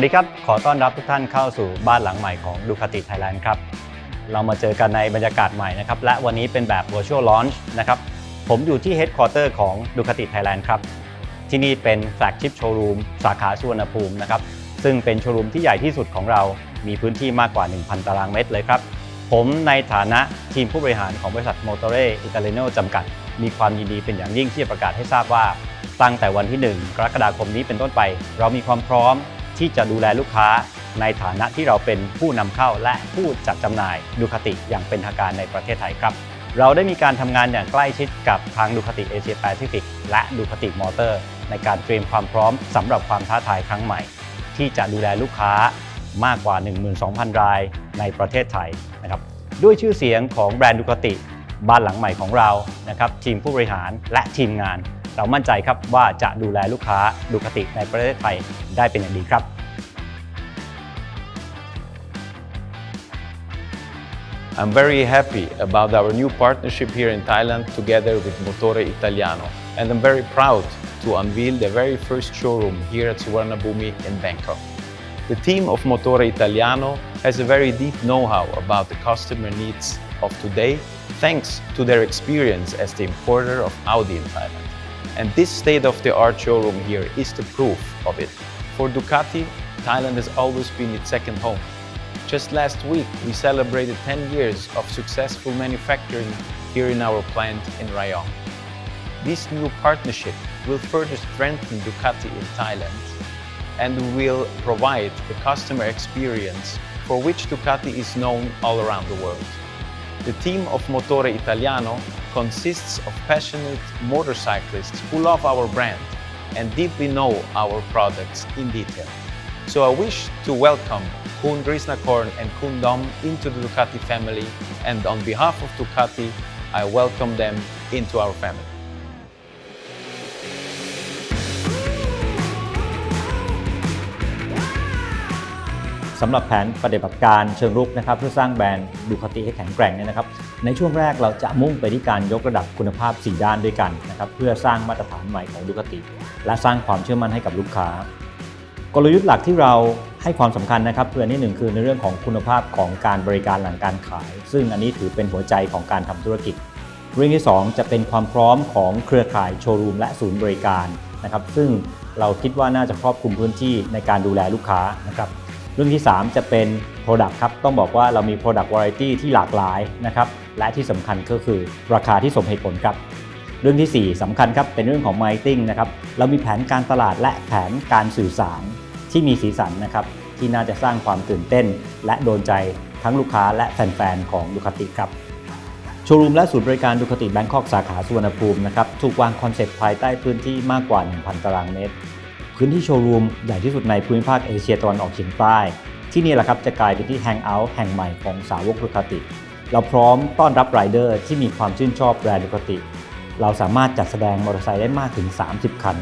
สวัสดีครับ ขอต้อนรับทุกท่านเข้าสู่บ้านหลังใหม่ของดูคาติไทยแลนด์ครับ เรามาเจอกันในบรรยากาศใหม่นะครับ และวันนี้เป็นแบบ virtual launch นะครับ ผมอยู่ที่ headquarter ของดูคาติไทยแลนด์ครับ ที่นี่เป็น flagship showroom สาขาสุวรรณภูมินะครับ ซึ่งเป็นโชว์รูมที่ใหญ่ที่สุดของเรา มีพื้นที่มากกว่า 1,000 ตารางเมตรเลยครับ ผมในฐานะทีมผู้บริหารของบริษัท Motore Italiano จำกัด มีความยินดีเป็นอย่างยิ่งที่จะประกาศให้ทราบว่า ตั้งแต่วันที่ 1 กรกฎาคมนี้เป็นต้นไป เรามีความพร้อม ที่จะดูแลลูกค้าในฐานะที่เราเป็นผู้นำเข้าและผู้จัดจำหน่ายดูคติอย่างเป็นทางการในประเทศไทยครับ เราได้มีการทำงานอย่างใกล้ชิดกับทางดูคติเอเชียแปซิฟิกและดูคติมอเตอร์ ในการเตรียมความพร้อมสำหรับความท้าทายครั้งใหม่ ที่จะดูแลลูกค้ามากกว่า 12,000 รายในประเทศไทยนะครับด้วยชื่อเสียงของแบรนด์ดูคติบ้านหลังใหม่ของเรานะครับทีมผู้บริหารและทีมงาน เรามั่นใจครับว่าจะดูแลลูกค้าดูคติในประเทศไทยได้เป็นอย่างดีครับ I'm very happy about our new partnership here in Thailand together with Motore Italiano, and I'm very proud to unveil the very first showroom here at Suvarnabhumi in Bangkok. The team of Motore Italiano has a very deep know-how about the customer needs of today, thanks to their experience as the importer of Audi in Thailand. And this state-of-the-art showroom here is the proof of it. For Ducati, Thailand has always been its second home. Just last week, we celebrated 10 years of successful manufacturing here in our plant in Rayong. This new partnership will further strengthen Ducati in Thailand and will provide the customer experience for which Ducati is known all around the world. The team of Motore Italiano consists of passionate motorcyclists who love our brand and deeply know our products in detail. So I wish to welcome Kun Risnakorn and Kun Dom into the Ducati family, and on behalf of Ducati, I welcome them into our family. สำหรับแผนปฏิบัติการเชิงรุกนะครับเพื่อสร้างแบรนด์ดูคาติให้แข็งแกร่งเนี่ยนะครับในช่วงแรกเราจะมุ่งไปที่การยกระดับคุณภาพ 4 ด้านด้วยกันนะครับเพื่อสร้างมาตรฐานใหม่ของดูคาติ และสร้างความเชื่อมั่นให้กับลูกค้า กลยุทธ์หลักที่เราให้ความสำคัญนะครับคืออันที่หนึ่งคือในเรื่องของคุณภาพของการบริการหลังการขาย ซึ่งอันนี้ถือเป็นหัวใจของการทำธุรกิจ เรื่องที่ 2 จะเป็นความพร้อมของเครือข่ายโชว์รูมและศูนย์บริการนะครับซึ่งเราคิดว่าน่าจะครอบคลุมพื้นที่ในการดูแลลูกค้านะครับ รื่องที่ 3 จะเป็น Product ครับ ต้องบอกว่าเรามี Product Variety ที่หลากหลายนะครับ และที่สำคัญก็คือราคาที่สมเหตุผลครับ เรื่องทีสี่4สำคัญครับ เป็นเรื่องของ Marketing นะครับ เรามีแผนการตลาดและแผนการสื่อสารที่มีสีสันนะครับ ที่น่าจะสร้างความตื่นเต้น และโดนใจทั้งลูกค้าและแฟนๆของดูคาติครับโชว์รูมและศูนย์บริการดูคติแบงคอกสาขาสุวรรณภูมินะครับถูกวางคอนเซ็ปต์ภายใต้พื้นที่มากกว่า 1,000 ตารางเมตร พื้นที่โชว์รูมใหญ่ที่สุดในภูมิภาคเอเชียตะวันออกเฉียงใต้ ที่นี่แหละครับจะกลายเป็นที่แฮงเอาท์แห่งใหม่ของสาวกดูคติ เราพร้อมต้อนรับไรเดอร์ที่มีความชื่นชอบแบรนด์ดูคติ เราสามารถจัดแสดงมอเตอร์ไซค์ได้มากถึง 30 คัน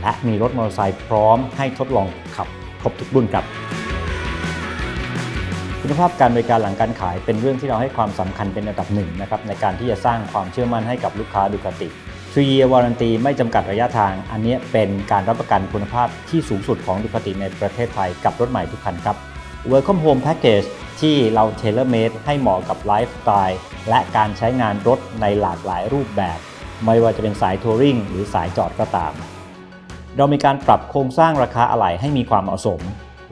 และมีรถมอเตอร์ไซค์พร้อมให้ทดลองขับครบทุกรุ่นครับคุณภาพการบริการหลังการขายเป็นเรื่องที่เราให้ความสำคัญเป็นอันดับหนึ่งนะครับในการที่จะสร้างความเชื่อมั่นให้กับลูกค้าดูคาติ 3 year warranty ไม่จำกัดระยะทาง อันนี้เป็นการรับประกันคุณภาพที่สูงสุดของดูคาติในประเทศไทยกับรถใหม่ทุกคันครับ Welcome Home Package ที่เราเทเลเมดให้เหมาะกับไลฟ์สไตล์และการใช้งานรถในหลากหลายรูปแบบ ไม่ว่าจะเป็นสายทัวริงหรือสายจอดก็ตาม เรามีการปรับโครงสร้างราคาอะไหล่ให้มีความเหมาะสม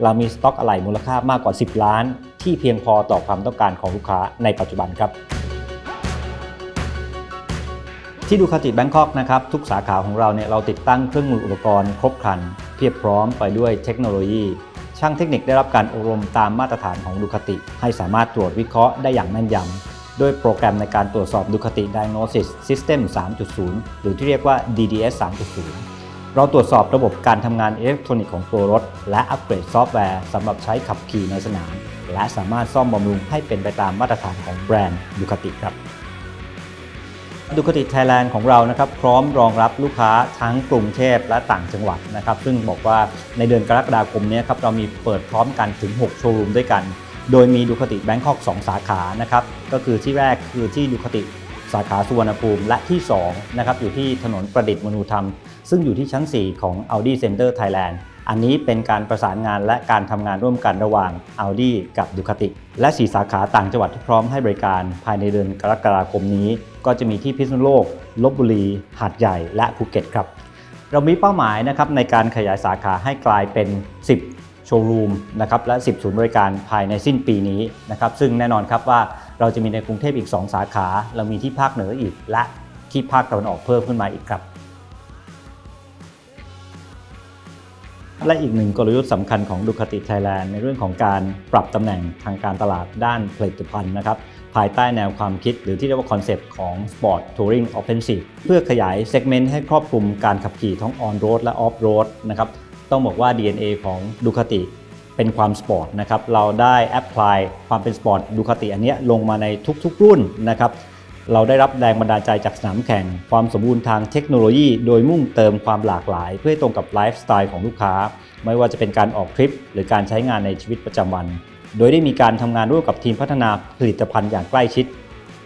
เรามีสต็อกอะไหล่มูลค่ามากกว่า 10 ล้าน ที่เพียงพอต่อความต้องการของลูกค้าในปัจจุบันครับ ที่ดูคาติแบงคอกนะครับทุกสาขาของเราเนี่ยเราติดตั้งเครื่องมืออุปกรณ์ครบครัน เพียบพร้อมไปด้วยเทคโนโลยี ช่างเทคนิคได้รับการอบรมตามมาตรฐานของดูคาติ ให้สามารถตรวจวิเคราะห์ได้อย่างแม่นยำด้วยโปรแกรมในการตรวจสอบดูคาติ Diagnosis System 3.0 หรือที่เรียกว่า DDS 3.0 เราตรวจสอบระบบการทำงานอิเล็กทรอนิกส์ของตัวรถ และอัปเกรดซอฟต์แวร์สำหรับใช้ขับขี่ในสนาม และสามารถซ่อมบำรุงให้เป็นไปตามมาตรฐานของแบรนด์ดูคาติครับ ดูคติไทยแลนด์ของเรานะครับพร้อมรองรับลูกค้าทั้งกรุงเทพและต่างจังหวัดนะครับซึ่งบอกว่าในเดือนกรกฎาคมนี้ครับเรามีเปิดพร้อมกันถึง 6 โชว์รูมด้วยกัน โดยมีดูคติแบงคอก 2 สาขานะครับก็คือที่แรกคือที่ดูคติสาขาสุวรรณภูมิและที่2นะครับอยู่ที่ถนนประดิษฐ์มนูธรรม ซึ่งอยู่ที่ชั้น 4 ของ Audi Center Thailand อันนี้เป็นการประสานงานและการทำงานร่วมกันระหว่าง Audi กับ Ducati และ 4 สาขาต่างจังหวัดที่พร้อมให้บริการภายในเดือนกรกฎาคมนี้ ก็จะมีที่พิษณุโลก ลบบุรี หาดใหญ่ และภูเก็ตครับ เรามีเป้าหมายนะครับในการขยายสาขาให้กลายเป็น 10 โชว์รูมนะครับและ 10 ศูนย์บริการภายในสิ้นปีนี้นะครับซึ่งแน่นอนครับว่าเราจะมีในกรุงเทพอีก 2 สาขา เรามีที่ภาคเหนืออีกและที่ภาคตะวันออกเพิ่มขึ้นมาอีกครับ และอีกหนึ่งกลยุทธ์สำคัญของ Ducati Thailand ในเรื่องของการปรับตำแหน่งทางการตลาดด้านผลิตภัณฑ์นะครับภายใต้แนวความคิดหรือที่เรียกว่าคอนเซปต์ของ Sport Touring Offensive เพื่อขยายเซกเมนต์ให้ครอบคลุมการขับขี่ทั้ง On Road และ Off Road นะครับต้องบอกว่า DNA ของ Ducati เป็นความสปอร์ตนะครับเราได้แอพพลายความเป็นสปอร์ตดูคาติอันนี้ลงมาในทุกๆรุ่นนะครับ เราได้รับแรงบันดาลใจจากสนามแข่ง ความสมบูรณ์ทางเทคโนโลยี โดยมุ่งเติมความหลากหลาย เพื่อให้ตรงกับไลฟ์สไตล์ของลูกค้า ไม่ว่าจะเป็นการออกทริป หรือการใช้งานในชีวิตประจำวัน โดยได้มีการทำงานร่วมกับทีมพัฒนาผลิตภัณฑ์อย่างใกล้ชิด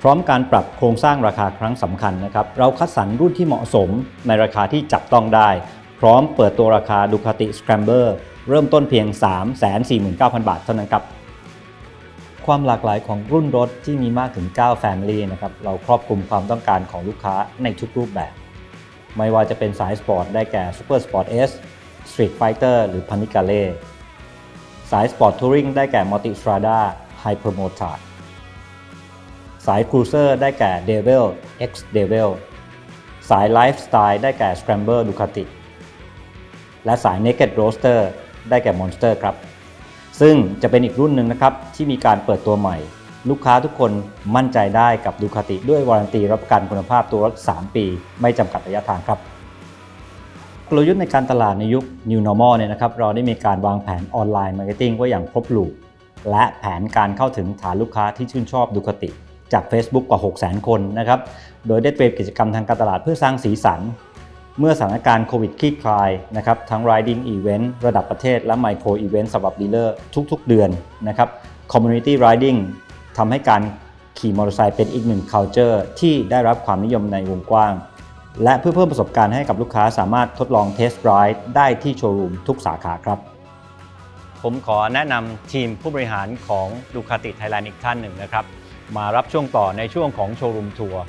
พร้อมการปรับโครงสร้างราคาครั้งสำคัญนะครับ เราคัดสรรรุ่นที่เหมาะสม ในราคาที่จับต้องได้ พร้อมเปิดตัวราคา Ducati Scrambler เริ่มต้นเพียง 349,000 บาทเท่านั้นครับ ความหลากหลายของรุ่นรถที่มีมากถึง 9 Family นะครับ เราครอบคลุมความต้องการของลูกค้าในทุกรูปแบบ ไม่ว่าจะเป็นสายสปอร์ตได้แก่ Super Sport S Street Fighter หรือ Panigale สายสปอร์ตทัวริงได้แก่ Multistrada Hypermotard สายครูเซอร์ได้แก่ Devil X Devil สายไลฟ์สไตล์ได้แก่ Scrambler Ducati และสาย Naked Roaster ได้แก่ Monster ครับ ซึ่งจะเป็นอีกรุ่นหนึ่งนะครับที่มีการเปิดตัวใหม่ ลูกค้าทุกคนมั่นใจได้กับดูคาติด้วยวารันตีรับประกันคุณภาพตัวรถ 3 ปี ไม่จำกัดระยะทางครับกลยุทธ์ในการตลาดในยุค New Normal เนี่ยนะครับเราได้มีการวางแผนออนไลน์มาร์เก็ตติ้งไว้อย่างครบลูกและแผนการเข้าถึงฐานลูกค้าที่ชื่นชอบดูคาติ จาก Facebook กว่า 600,000 คนนะครับโดยได้เตรียมกิจกรรมทางการตลาดเพื่อสร้างสีสัน เมื่อสถานการณ์โควิดคลี่คลายนะครับทั้ง Riding Event ระดับประเทศและ Micro Event สำหรับดีลเลอร์ทุกๆ เดือนนะครับ Community Riding ทำให้การขี่มอเตอร์ไซค์เป็นอีกหนึ่ง culture ที่ได้รับความนิยมในวงกว้าง และเพื่อเพิ่มประสบการณ์ให้กับลูกค้าสามารถทดลอง Test Ride ได้ที่โชว์รูมทุกสาขาครับ ผมขอแนะนำทีมผู้บริหารของ Ducati Thailand อีกท่านหนึ่งนะครับ มารับช่วงต่อในช่วงของโชว์รูมทัวร์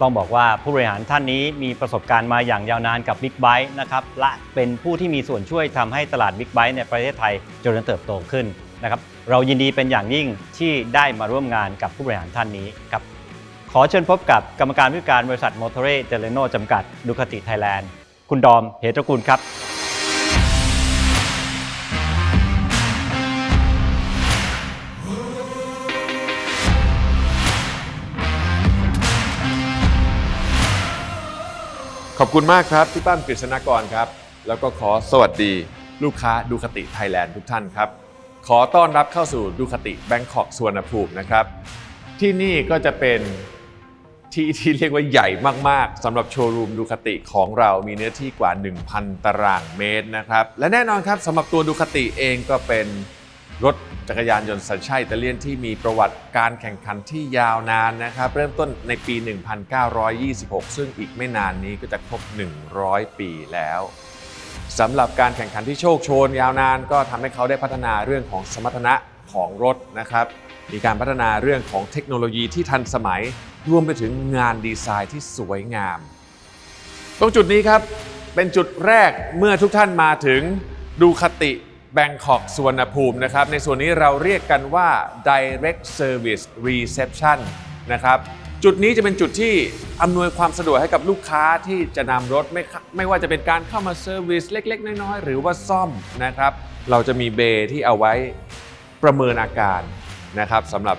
ต้องบอกว่าผู้บริหารท่านนี้มีประสบการณ์มาอย่างยาวนานกับ Big b i นะครับและเป็นผู้ที่มีส่วนช่วยทำให้ตลาด Big b i ในประเทศไทยเจริญเติบโตขึ้นนะครับเรายินดีเป็นอย่างยิ่งที่ได้มาร่วมงานกับผู้บริหารท่านนี้ครับขอเชิญพบกับกรรมการผู้การบริษัทมอเตอร์เรย์เจำกัดดูคติไทยแลนด์คุณดอมเหตระกูลครับ อบคุณมากครับพี่ตั้มกฤษณกรครับ แล้วก็ขอสวัสดีลูกค้าดูคติไทยแลนด์ทุกท่านครับ ขอต้อนรับเข้าสู่ดูคติแบงคอกสวนภูมินะครับ ที่นี่ก็จะเป็นที่ที่เรียกว่าใหญ่มากๆสำหรับโชว์รูมดูคติของเรามีเนื้อที่กว่า 1,000 ตารางเมตรนะครับ และแน่นอนครับสำหรับตัวดูคติเองก็เป็น รถจักรยานยนต์สัญชาติอิตาเลียนที่มีประวัติการแข่งขันที่ยาวนานนะครับ เริ่มต้นในปี 1926 ซึ่งอีกไม่นานนี้ก็จะครบ 100 ปีแล้วสำหรับการแข่งขันที่โชคโชนยาวนานก็ทำให้เขาได้พัฒนาเรื่องของสมรรถนะของรถนะครับ มีการพัฒนาเรื่องของเทคโนโลยีที่ทันสมัย รวมไปถึงงานดีไซน์ที่สวยงาม ตรงจุดนี้ครับเป็นจุดแรกเมื่อทุกท่านมาถึงดูคติ แบงคอกสวนภูมินะครับ ในส่วนนี้เราเรียกกันว่า direct service reception นะครับ จุดนี้จะเป็นจุดที่อำนวยความสะดวกให้กับลูกค้าที่จะนำรถไม่ไม่ว่าจะเป็นการเข้ามาเซอร์วิสเล็ก ๆ น้อยๆ หรือว่าซ่อมนะครับ เราจะมีเบย์ที่เอาไว้ประเมินอาการนะครับสำหรับ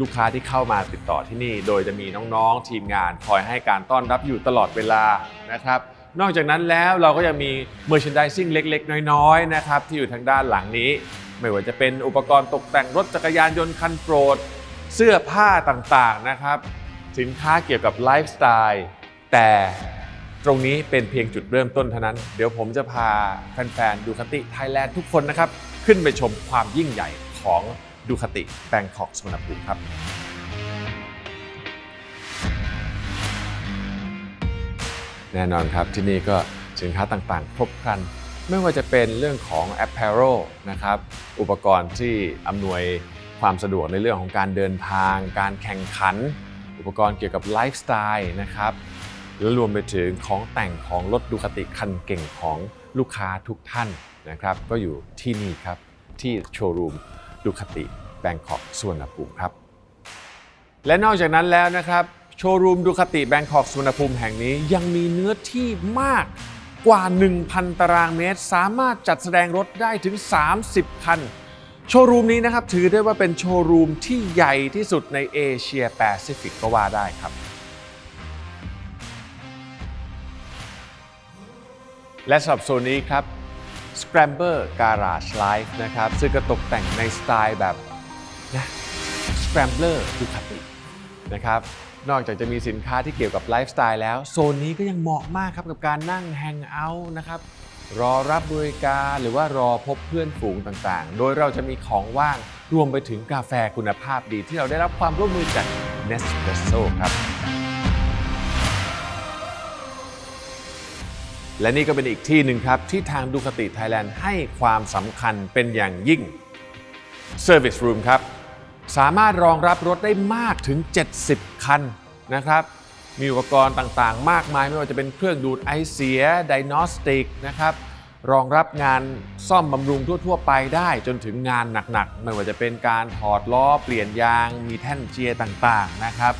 ลูกค้าที่เข้ามาติดต่อที่นี่ โดยจะมีน้องๆทีมงานคอยให้การต้อนรับอยู่ตลอดเวลานะครับ นอกจากนั้นแล้วเราก็ยังมี merchandising เล็ก ๆ น้อยๆนะครับที่อยู่ทางด้านหลังนี้ ไม่ว่าจะเป็นอุปกรณ์ตกแต่งรถจักรยานยนต์คันโปรด เสื้อผ้าต่างๆนะครับ สินค้าเกี่ยวกับไลฟ์สไตล์แต่ตรงนี้เป็นเพียงจุดเริ่มต้นเท่านั้น เดี๋ยวผมจะพาแฟนๆดูคติไทยแลนด์ทุกคนนะครับ ขึ้นไปชมความยิ่งใหญ่ของดูคติแบงคอกสุวนภูมิครับ แน่นอนครับที่นี่ก็สินค้าต่างๆ ครบครัน ไม่ว่าจะเป็นเรื่องของ apparel นะครับอุปกรณ์ที่อำนวยความสะดวกในเรื่องของการเดินทาง การแข่งขัน อุปกรณ์เกี่ยวกับไลฟ์สไตล์นะครับและรวมไปถึงของแต่งของรถดูคติคันเก่งของลูกค้าทุกท่านนะครับก็อยู่ที่นี่ครับที่โชว์รูมดูคติแบงคอกสวนภูมิครับ และนอกจากนั้นแล้วนะครับ โชว์รูมดูคติแบงคอกสุวรรณภูมิแห่งนี้ยังมีเนื้อที่มากกว่า 1,000 ตารางเมตร สามารถจัดแสดงรถได้ถึง 30 คัน โชว์รูมนี้นะครับถือได้ว่าเป็นโชว์รูมที่ใหญ่ที่สุดในเอเชียแปซิฟิกก็ว่าได้ครับ และสำหรับโซนนี้ครับ Scrambler Garage Life นะครับ ซึ่งก็ตกแต่งในสไตล์แบบนะ Scrambler ดูคตินะครับ นอกจากจะมีสินค้าที่เกี่ยวกับไลฟ์สไตล์แล้วโซนนี้ก็ยังเหมาะมากครับกับการนั่งแฮงเอาท์นะครับรอรับบริการหรือว่ารอพบเพื่อนฝูงต่างๆ โดยเราจะมีของว่างรวมไปถึงกาแฟคุณภาพดีที่เราได้รับความร่วมมือจาก Nespresso ครับ และนี่ก็เป็นอีกที่หนึ่งครับ ที่ทางดูคติไทยแลนด์ให้ความสำคัญเป็นอย่างยิ่ง Service Room ครับ สามารถรองรับรถได้มากถึง 70 คันนะครับ มีอุปกรณ์ต่างๆ มากมายไม่ว่าจะเป็นเครื่องดูดไอเสีย Diagnostic นะครับ รองรับงานซ่อมบำรุงทั่ว ๆ ไปได้จนถึงงานหนักๆ ไม่ว่าจะเป็นการถอดล้อเปลี่ยนยาง มีแท่นเจียต่างๆนะครับ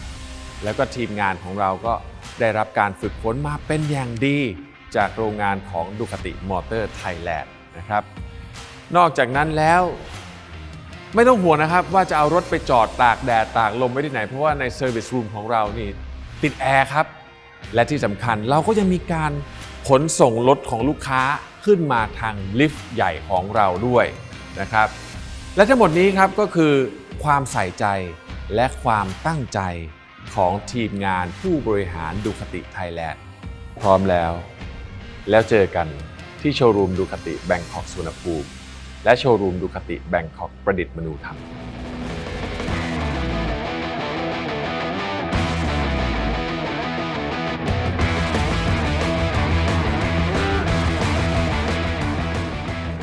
แล้วก็ทีมงานของเราก็ได้รับการฝึกฝนมาเป็นอย่างดี จากโรงงานของดูคติมอเตอร์ไทยแลนด์นะครับ นอกจากนั้นแล้ว ไม่ต้องห่วงนะครับ ว่าจะเอารถไปจอดตากแดดตากลมไว้ที่ไหน เพราะว่าในเซอร์วิสรูมของเรานี่ติดแอร์ครับ และที่สำคัญเราก็ยังมีการขนส่งรถของลูกค้าขึ้นมาทางลิฟต์ใหญ่ของเราด้วยนะครับ และทั้งหมดนี้ครับก็คือความใส่ใจและความตั้งใจของทีมงานผู้บริหารดูคติไทยแลนด์พร้อมแล้ว แล้วเจอกันที่โชว์รูมดูคติแบงคอกสุวรรณภูมิ และโชว์รูมดูคติแบงคอกประดิษฐ์มนูธรรม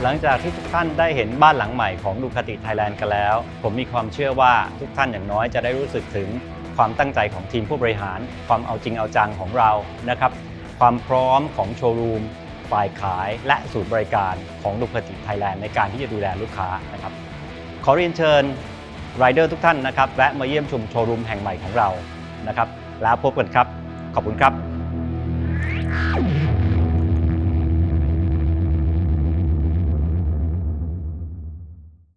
หลังจากที่ทุกท่านได้เห็นบ้านหลังใหม่ของดูคติไทยแลนด์กันแล้ว ผมมีความเชื่อว่าทุกท่านอย่างน้อยจะได้รู้สึกถึงความตั้งใจของทีมผู้บริหาร ความเอาจริงเอาจังของเรานะครับ ความพร้อมของโชว์รูม ฝ่ายขายและศูนย์บริการของดูคติไทยแลนด์ในการที่จะดูแลลูกค้านะครับขอเรียนเชิญไรเดอร์ทุกท่านนะครับแวะมาเยี่ยมชมโชว์รูมแห่งใหม่ของเรานะครับ แล้วพบกันครับ ขอบคุณครับ